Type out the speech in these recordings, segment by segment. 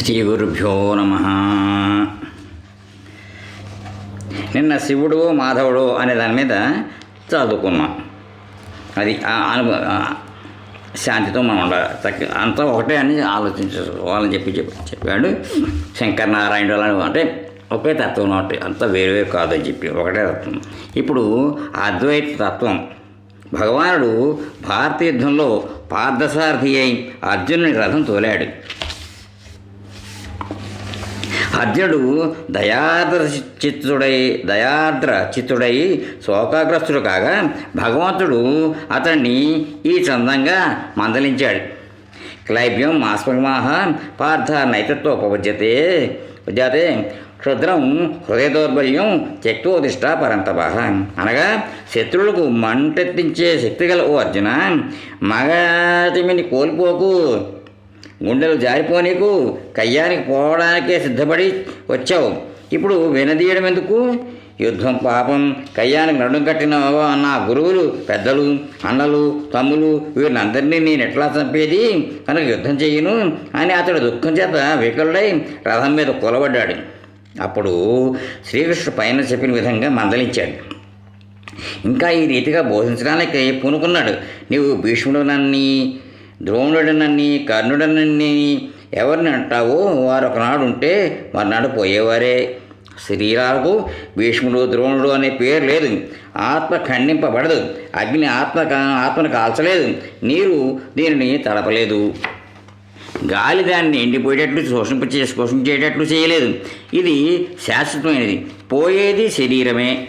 శ్రీ గురుభ్యో నమ. నిన్న శివుడు మాధవుడు అనే దాని మీద చదువుకున్నాం. అది ఆ అనుభవ శాంతితో మనం ఉండాలి. తగ్గ అంతా ఒకటే అని ఆలోచించాలని చెప్పి చెప్పి చెప్పాడు శంకర్ నారాయణుడు అంటే ఒకే తత్వం ఒకటి అంతా వేరు వేరు కాదని చెప్పి ఒకటే తత్వం. ఇప్పుడు అద్వైత తత్వం. భగవానుడు భారత యుద్ధంలో పార్థసారథి అయి అర్జునుని రథం తోలాడు. అర్జునుడు దయార్ద్ర చిత్తుడై దయార్ద్ర చిత్తుడై శోకాగ్రస్తుడు కాగా భగవంతుడు అతన్ని ఈ చందంగా మందలించాడు. క్లైబ్యం మాస్మమాహ పార్థ నైతత్వోపపద్యతే. ఉద్యతే క్షుద్రం హృదయ దౌర్బల్యం త్యక్తోదిష్ట పరంతప అనగా శత్రువులకు మంటెత్తించే శక్తి గల ఓ అర్జున మగతిమిని కోల్పోకు. గుండెలు జారిపోనీకు కయ్యానికి పోవడానికే సిద్ధపడి వచ్చావు. ఇప్పుడు వినదీయడం ఎందుకు? యుద్ధం పాపం కయ్యానికి నడుం కట్టిన నా గురువులు పెద్దలు అన్నలు తమ్ములు వీరినందరినీ నేను ఎట్లా చంపేది? కనుక యుద్ధం చేయను అని అతడు దుఃఖం చేత వికలుడై రథం మీద కొలబడ్డాడు. అప్పుడు శ్రీకృష్ణుడు పైన చెప్పిన విధంగా మందలించాడు. ఇంకా ఈ రీతిగా బోధించడానికి పూనుకున్నాడు. నీవు భీష్ముడు నన్ను ద్రోణుడనని కర్ణుడనని ఎవరిని అంటావో? వారు ఒకనాడు ఉంటే మర్నాడు పోయేవారే. శరీరాలకు భీష్ముడు ద్రోణుడు అనే పేరు లేదు. ఆత్మ ఖండింపబడదు. అగ్ని ఆత్మ ఆత్మను కాల్చలేదు. నీరు దీనిని తడపలేదు. గాలి దాన్ని ఎండిపోయేటట్లు శోషింప చే శోషించేటట్లు చేయలేదు. ఇది శాశ్వతమైనది. పోయేది శరీరమే.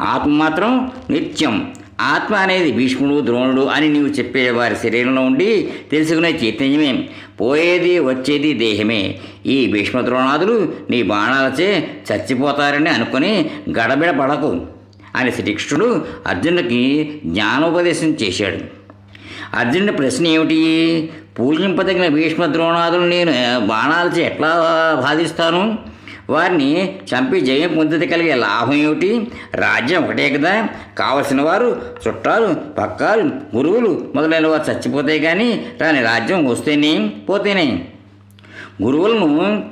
ఆత్మ మాత్రం నిత్యం ఆత్మ అనేది భీష్ముడు ద్రోణుడు అని నీవు చెప్పే వారి శరీరంలో ఉండి తెలుసుకునే చైతన్యమే. పోయేది వచ్చేది దేహమే. ఈ భీష్మ ద్రోణాదులు నీ బాణాలచే చచ్చిపోతారని అనుకుని గడబిడ పడకు అని శ్రీకృష్ణుడు అర్జునుడికి జ్ఞానోపదేశం చేశాడు. అర్జునుడి ప్రశ్న ఏమిటి? పూజింపదగిన భీష్మ ద్రోణాదులు నేను బాణాలచే ఎట్లా బాధిస్తాను? వారిని చంపి జయం పొందితే కలిగే లాభం ఏమిటి? రాజ్యం ఒకటే కదా. కావలసిన వారు చుట్టాలు పక్కాలు గురువులు మొదలైన వారు చచ్చిపోతే కానీ రాని రాజ్యం వస్తేనే పోతేనే. గురువులను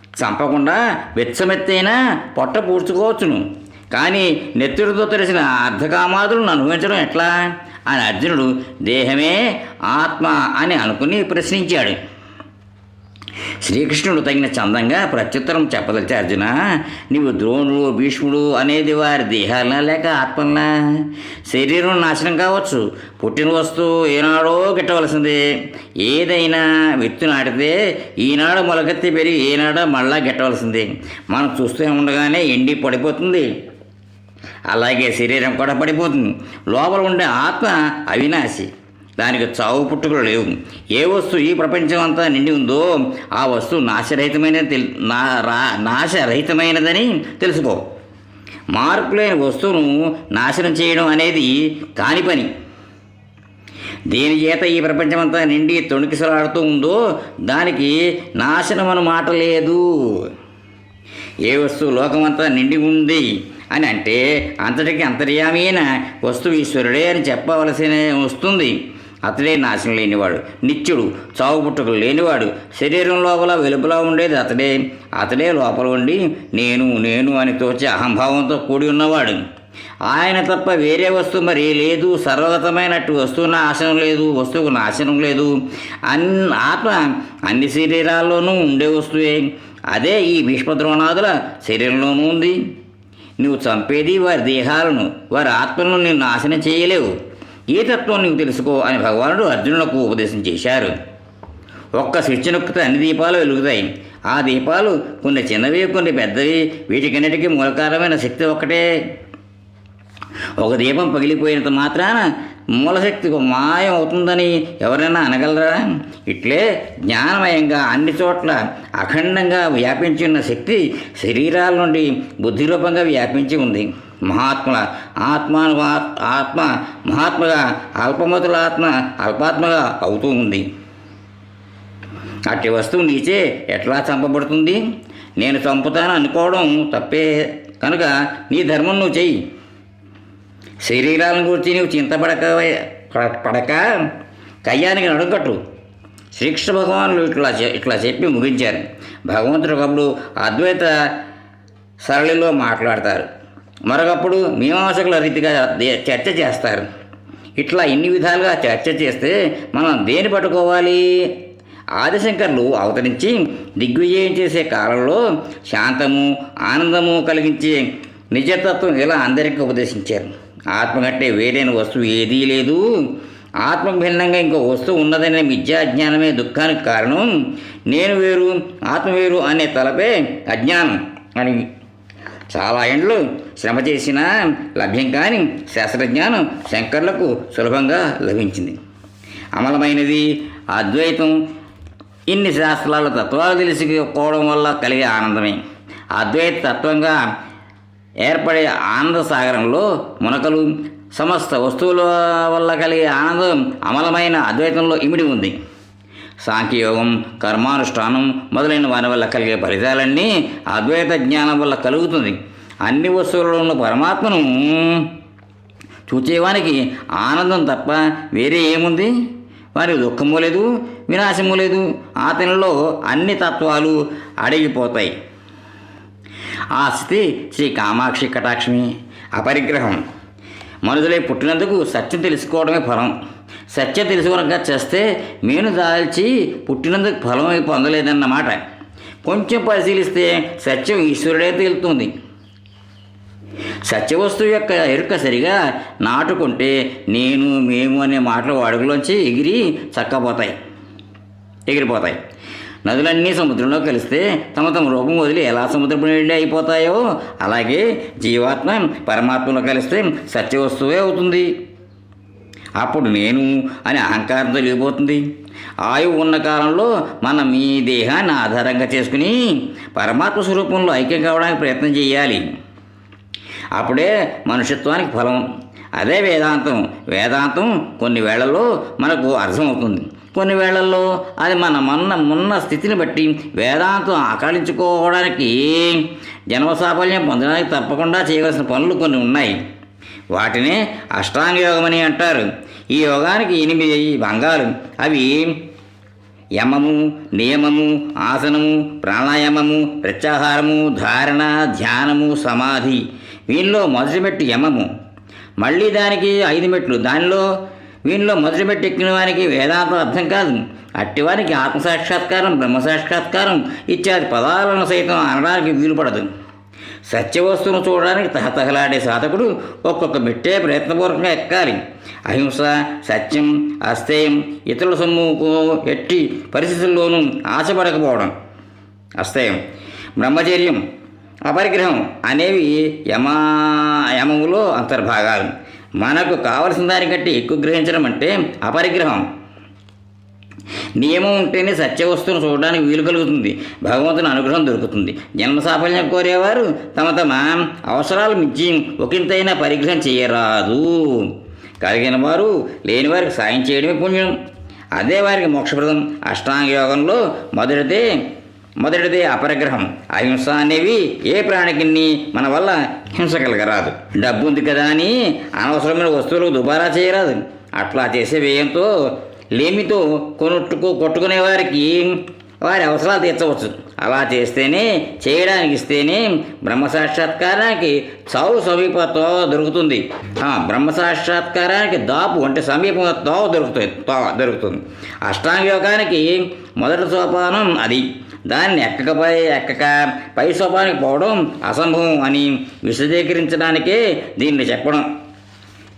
చంపకుండా వెచ్చమెత్తైనా పొట్ట పూడ్చుకోవచ్చును. కానీ నెత్తుడితో తెలిసిన అర్ధకామాదులను అనుభవించడం ఎట్లా? అని అర్జునుడు దేహమే ఆత్మ అని అనుకుని ప్రశ్నించాడు. శ్రీకృష్ణుడు తగిన చందంగా ప్రత్యుత్తరం చెప్పదలిచే అర్జున నీవు ద్రోణుడు భీష్ముడు అనేది వారి దేహాలనా లేక ఆత్మలనా? శరీరం నాశనం కావచ్చు. పుట్టిన వస్తువు ఏనాడో గిట్టవలసిందే. ఏదైనా విత్తు నాటితే ఈనాడు మొలకెత్తి పెరిగి ఏనాడో మళ్ళా గిట్టవలసిందే. మనం చూస్తూ ఉండగానే ఎండి పడిపోతుంది. అలాగే శరీరం కూడా పడిపోతుంది. లోపల ఉండే ఆత్మ అవినాశి. దానికి చావు పుట్టుకలు లేవు. ఏ వస్తువు ఈ ప్రపంచం అంతా నిండి ఉందో ఆ వస్తువు నాశరహితమైన నా రా నాశరహితమైనదని తెలుసుకో. మార్పు లేని వస్తువును నాశనం చేయడం అనేది కాని పని. దేని చేత ఈ ప్రపంచమంతా నిండి తొణికిసలాడుతూ ఉందో దానికి నాశనం అను మాట లేదు. ఏ వస్తువు లోకమంతా నిండి ఉంది అని అంటే అంతటికి అంతర్యామైన వస్తువు ఈశ్వరుడే అని చెప్పవలసిన వస్తుంది. అతడే నాశనం లేనివాడు. నిత్యుడు చావు లేనివాడు. శరీరం లోపల వెలుపల ఉండేది అతడే. అతడే లోపల ఉండి నేను నేను అని తోచే అహంభావంతో కూడి ఉన్నవాడు. ఆయన తప్ప వేరే వస్తువు మరి లేదు. సర్వగతమైనట్టు వస్తువు నాశనం లేదు. వస్తువుకు నాశనం లేదు. అన్ ఆత్మ అన్ని శరీరాల్లోనూ ఉండే వస్తువే. అదే ఈ భీష్మద్రోణాదుల శరీరంలోనూ ఉంది. నువ్వు చంపేది వారి దేహాలను వారి ఆత్మలను నేను నాశనం చేయలేవు. ఏ తత్వం నీవు తెలుసుకో అని భగవానుడు అర్జునులకు ఉపదేశం చేశారు. ఒక్క స్విచ్ నొక్కితే అన్ని దీపాలు వెలుగుతాయి. ఆ దీపాలు కొన్ని చిన్నవి కొన్ని పెద్దవి వీటికన్నిటికీ మూలకారమైన శక్తి ఒక్కటే. ఒక దీపం పగిలిపోయినంత మాత్రాన మూలశక్తి మాయం అవుతుందని ఎవరైనా అనగలరా? ఇట్లే జ్ఞానమయంగా అన్ని చోట్ల అఖండంగా వ్యాపించి ఉన్న శక్తి శరీరాల నుండి బుద్ధి రూపంగా వ్యాపించి ఉంది. మహాత్ముల ఆత్మ ఆత్మ మహాత్మగా అల్పమతుల ఆత్మ అల్పాత్మగా అవుతూ ఉంది. అట్టి వస్తువు నీచే ఎట్లా చంపబడుతుంది? నేను చంపుతాను అనుకోవడం తప్పే కనుక నీ ధర్మం నువ్వు చెయ్యి. శరీరాలను గురించి నువ్వు చింతపడక పడ- పడక కయ్యానికి నడుకట్టు శ్రీకృష్ణ భగవానులు ఇట్లా ఇట్లా చెప్పి ముగించారు. భగవంతుడు ఒకప్పుడు అద్వైత సరళిలో మాట్లాడతారు. మరొకప్పుడు మీమాంసకుల రీతిగా చర్చ చేస్తారు. ఇట్లా ఇన్ని విధాలుగా చర్చ చేస్తే మనం దేని పట్టుకోవాలి? ఆదిశంకర్లు అవతరించి దిగ్విజయం చేసే కాలంలో శాంతము ఆనందము కలిగించే నిజతత్వం ఇలా అందరికీ ఉపదేశించారు. ఆత్మ కంటే వేరైన వస్తువు ఏదీ లేదు. ఆత్మ భిన్నంగా ఇంకో వస్తువు ఉన్నదనే విద్యాజ్ఞానమే అజ్ఞానమే దుఃఖానికి కారణం. నేను వేరు ఆత్మ వేరు అనే తలపే అజ్ఞానం అని చాలా ఏండ్లు శ్రమ చేసినా లభ్యం కాని శాస్త్రజ్ఞానం శంకర్లకు సులభంగా లభించింది. అమలమైనది అద్వైతం ఇన్ని శాస్త్రాల తత్వాలు తెలుసుకోవడం వల్ల కలిగే ఆనందమే. అద్వైత తత్వంగా ఏర్పడే ఆనంద సాగరంలో మునకలు సమస్త వస్తువుల వల్ల కలిగే ఆనందం అమలమైన అద్వైతంలో ఇమిడి ఉంది. సాంఖ్యయోగం కర్మానుష్ఠానం మొదలైన వారి వల్ల కలిగే ఫలితాలన్నీ అద్వైత జ్ఞానం వల్ల కలుగుతుంది. అన్ని వస్తువులలో ఉన్న పరమాత్మను చూచేవానికి ఆనందం తప్ప వేరే ఏముంది? వారి దుఃఖము లేదు వినాశము లేదు. అతనిలో అన్ని తత్వాలు అడిగిపోతాయి. ఆ స్థితి శ్రీ కామాక్షి కటాక్షమి అపరిగ్రహం. మనుషులై పుట్టినందుకు సత్యం తెలుసుకోవడమే ఫలం. సత్యం తెలుసుకోవడంగా చేస్తే మేను దాల్చి పుట్టినందుకు ఫలం పొందలేదన్నమాట. కొంచెం పరిశీలిస్తే సత్యం ఈశ్వరుడే తేలుతుంది. సత్యవస్తువు యొక్క ఎరుక సరిగా నాటుకుంటే నేను మేము అనే మాటలు అడుగులోంచి ఎగిరి చక్కపోతాయి ఎగిరిపోతాయి. నదులన్నీ సముద్రంలో కలిస్తే తమ తమ రూపం వదిలి ఎలా సముద్రపు నీళ్ళు అయిపోతాయో అలాగే జీవాత్మ పరమాత్మలో కలిస్తే సత్యవస్తువే అవుతుంది. అప్పుడు నేను అని అహంకారం తొలగిపోతుంది. ఆయువు ఉన్న కాలంలో మనం ఈ దేహాన్ని ఆధారంగా చేసుకుని పరమాత్మ స్వరూపంలో ఐక్యం కావడానికి ప్రయత్నం చేయాలి. అప్పుడే మనుషత్వానికి ఫలం. అదే వేదాంతం. వేదాంతం కొన్ని వేళల్లో మనకు అర్థమవుతుంది. కొన్ని వేళల్లో అది మన మొన్న మొన్న స్థితిని బట్టి వేదాంతం ఆకలించుకోవడానికి జన్మసాఫల్యం పొందడానికి తప్పకుండా చేయవలసిన పనులు కొన్ని ఉన్నాయి. వాటినే అష్టాంగ యోగమని అంటారు. ఈ యోగానికి ఎనిమిది భంగాలు అవి యమము నియమము ఆసనము ప్రాణాయామము ప్రత్యాహారము ధారణ ధ్యానము సమాధి. వీనిలో మొదటి మెట్టు యమము. మళ్ళీ దానికి ఐదు మెట్లు. దానిలో వీనిలో మొదటి మెట్టు ఎక్కిన వారికి వేదాంతం అర్థం కాదు. అట్టివారికి ఆత్మసాక్షాత్కారం బ్రహ్మసాక్షాత్కారం ఇత్యాది పదాలను సైతం అనడానికి వీలు పడదు సత్యవస్తువును చూడడానికి తహతహలాడే సాధకుడు ఒక్కొక్క మెట్టే ప్రయత్నపూర్వకంగా ఎక్కాలి. అహింస సత్యం అస్థేయం ఇతరుల సొమ్ముకు ఎట్టి పరిస్థితుల్లోనూ ఆశపడకపోవడం. అస్థేయం బ్రహ్మచర్యం అపరిగ్రహం అనేవి యమా యమములో అంతర్భాగాలు. మనకు కావలసిన దానికంటే ఎక్కువ గ్రహించడం అంటే అపరిగ్రహం. నియమం ఉంటేనే సత్యవస్తువును చూడడానికి వీలు కలుగుతుంది. భగవంతుని అనుగ్రహం దొరుకుతుంది. జన్మ సాఫల్యం కోరేవారు తమ తమ అవసరాలు మించి ఒకంతైనా పరిగ్రహం చేయరాదు. కలిగిన వారు లేని వారికి సాయం చేయడమే పుణ్యం. అదే వారికి మోక్షప్రదం. అష్టాంగ యోగంలో మొదటిదే మొదటిదే అపరిగ్రహం. అహింస అనేవి ఏ ప్రాణికి మన వల్ల హింస కలగరాదు. డబ్బు ఉంది కదా అని అనవసరమైన వస్తువులకు దుబారా చేయరాదు. అట్లా చేసే వ్యయంతో లేమితో కొనుట్టుకు కొట్టుకునే వారికి వారి అవసరాలు తీర్చవచ్చు. అలా చేస్తేనే చేయడానికి ఇస్తేనే బ్రహ్మ సాక్షాత్కారానికి చావు సమీపత్వ దొరుకుతుంది. బ్రహ్మ సాక్షాత్కారానికి దాపు అంటే సమీపంగా తోవ దొరుకుతుంది తోవ దొరుకుతుంది. అష్టాంగ యోగానికి మొదటి సోపానం అది. దాన్ని ఎక్కకపై ఎక్కక పై సోపానికి పోవడం అసంభవం అని విశదీకరించడానికే దీన్ని చెప్పడం.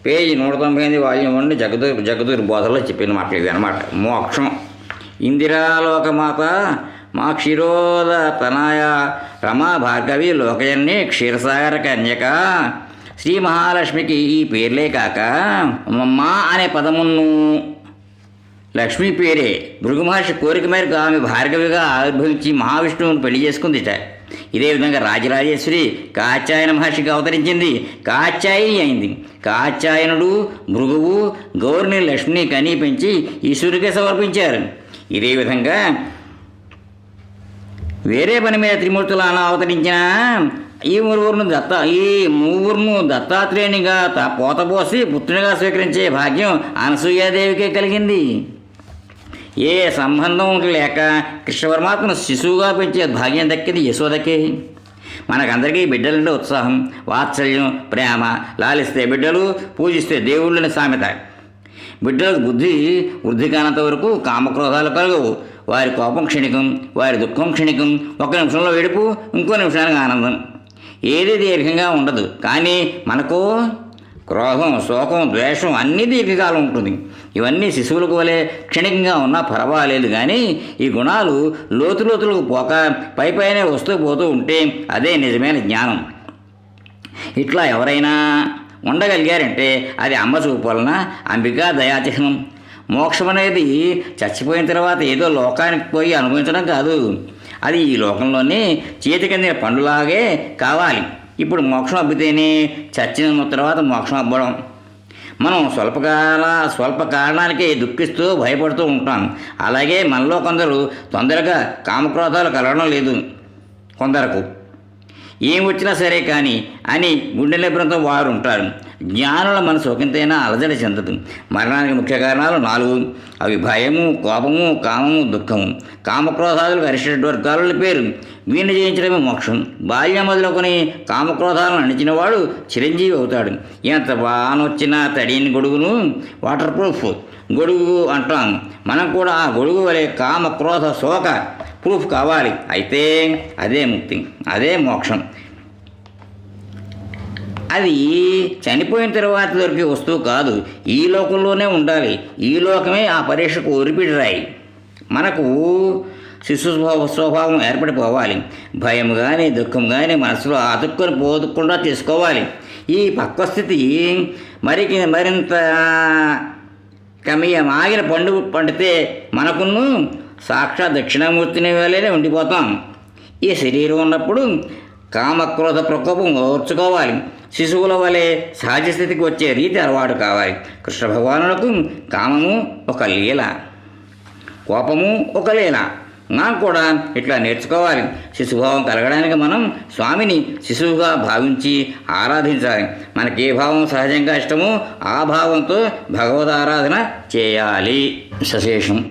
పేజీ నూట తొంభై ఎనిమిది వాల్యూమ్ వన్ జగదూర్ జగదూర్ బోధలో చెప్పిన మాటలు ఇవి అనమాట మోక్షం. ఇందిరాలోకమాత మా క్షీరోద తనాయ రమా భార్గవి లోకయన్ని క్షీరసాగర కన్యక. శ్రీ మహాలక్ష్మికి ఈ పేర్లే కాక మా అనే పదమును లక్ష్మీ పేరే. భృగు మహర్షి కోరిక మేరకు ఆమె భార్గవిగా ఆవిర్భవించి మహావిష్ణువును పెళ్ళి చేసుకుందిట. ఇదే విధంగా రాజరాజేశ్వరి కాచాయన మహర్షికి అవతరించింది. కాచాయిని అయింది. కాచాయనుడు భృగువు గౌరిని లక్ష్మిని కని పెంచి ఈశ్వరుడికే సమర్పించారు. ఇదే విధంగా వేరే పని మీద త్రిమూర్తులు అలా అవతరించిన ఈ మురుగురును దత్త ఈ మూగురును దత్తాత్రేయునిగా పోతపోసి పుత్రునిగా స్వీకరించే భాగ్యం అనసూయాదేవికే కలిగింది. ఏ సంబంధం లేక కృష్ణపరమాత్మను శిశువుగా పెంచే భాగ్యం దక్కింది యశోదకే. మనకందరికీ బిడ్డలంటే ఉత్సాహం వాత్సల్యం ప్రేమ లాలిస్తే బిడ్డలు పూజిస్తే దేవుళ్ళని సామెత. బిడ్డలకు బుద్ధి వృద్ధి కానంత వరకు కామక్రోధాలు కలగవు. వారి కోపం క్షణికం వారి దుఃఖం క్షణికం. ఒక నిమిషంలో వేడుపు ఇంకో నిమిషానికి ఆనందం. ఏది దీర్ఘంగా ఉండదు. కానీ మనకు క్రోధం శోకం ద్వేషం అన్నీ దీర్ఘకాలం ఉంటుంది. ఇవన్నీ శిశువులకు వలె క్షణికంగా ఉన్నా పర్వాలేదు కానీ ఈ గుణాలు లోతులోతులకు పోక పైపైనే వస్తూ పోతూ ఉంటే అదే నిజమైన జ్ఞానం. ఇట్లా ఎవరైనా ఉండగలిగారంటే అది అమ్మ చూపు వలన అంబికా దయాచిహ్నం. మోక్షం అనేది చచ్చిపోయిన తర్వాత ఏదో లోకానికి పోయి అనుభవించడం కాదు. అది ఈ లోకంలోనే చేతికందిన పండులాగే కావాలి. ఇప్పుడు మోక్షం అబ్బితేనే చచ్చిన తర్వాత మోక్షం అవ్వడం మనం స్వల్పకాల స్వల్ప కారణానికి దుఃఖిస్తూ భయపడుతూ ఉంటాం. అలాగే మనలో కొందరు తొందరగా కామక్రోధాలు కలగడం లేదు. కొందరకు ఏం వచ్చినా సరే కానీ అని గుండె నిబ్రంతో వారు ఉంటారు. జ్ఞానుల మనసు ఒకంతైనా అలజడి చెందదు. మరణానికి ముఖ్య కారణాలు నాలుగు. అవి భయము కోపము కామము దుఃఖము. కామక్రోధాదులకు అరిషడ్ వర్గాల పేరు. వీణ్ణి జయించడమే మోక్షం. బాల్యం మొదలుకొని కామక్రోధాలను అణిచినవాడు చిరంజీవి అవుతాడు. ఎంత వానొచ్చినా తడిని గొడుగును వాటర్ ప్రూఫ్. గొడుగు అంటాం. మనం కూడా ఆ గొడుగు వలె కామ క్రోధ శోక ప్రూఫ్ కావాలి. అయితే అదే ముక్తి అదే మోక్షం. అది చనిపోయిన తర్వాత దొరికే వస్తువు కాదు. ఈ లోకంలోనే ఉండాలి. ఈ లోకమే ఆ పరీక్షకు ఒరిపిడి రాయి మనకు శిశు స్వభావం ఏర్పడిపోవాలి. భయం కానీ దుఃఖం కానీ మనసులో అతుక్కొని పోదుకుండా చేసుకోవాలి ఈ పక్క స్థితి మరి మరింత కమియ ఆగిన పండు పండితే మనకును సాక్షాత్ దక్షిణామూర్తిని వేలేనే ఉండిపోతాం. ఈ శరీరం ఉన్నప్పుడు కామక్రోధ ప్రకోపం ఓర్చుకోవాలి. శిశువుల వలె సహజ స్థితికి వచ్చే రీతి అలవాటు కావాలి. కృష్ణ భగవానులకు కామము ఒక లీల కోపము ఒక లీల. నాకు కూడా ఇట్లా నేర్చుకోవాలి. శిశుభావం కలగడానికి మనం స్వామిని శిశువుగా భావించి ఆరాధించాలి. మనకి ఏ భావం సహజంగా ఇష్టమో ఆ భావంతో భగవద్ ఆరాధన చేయాలి. సశేషం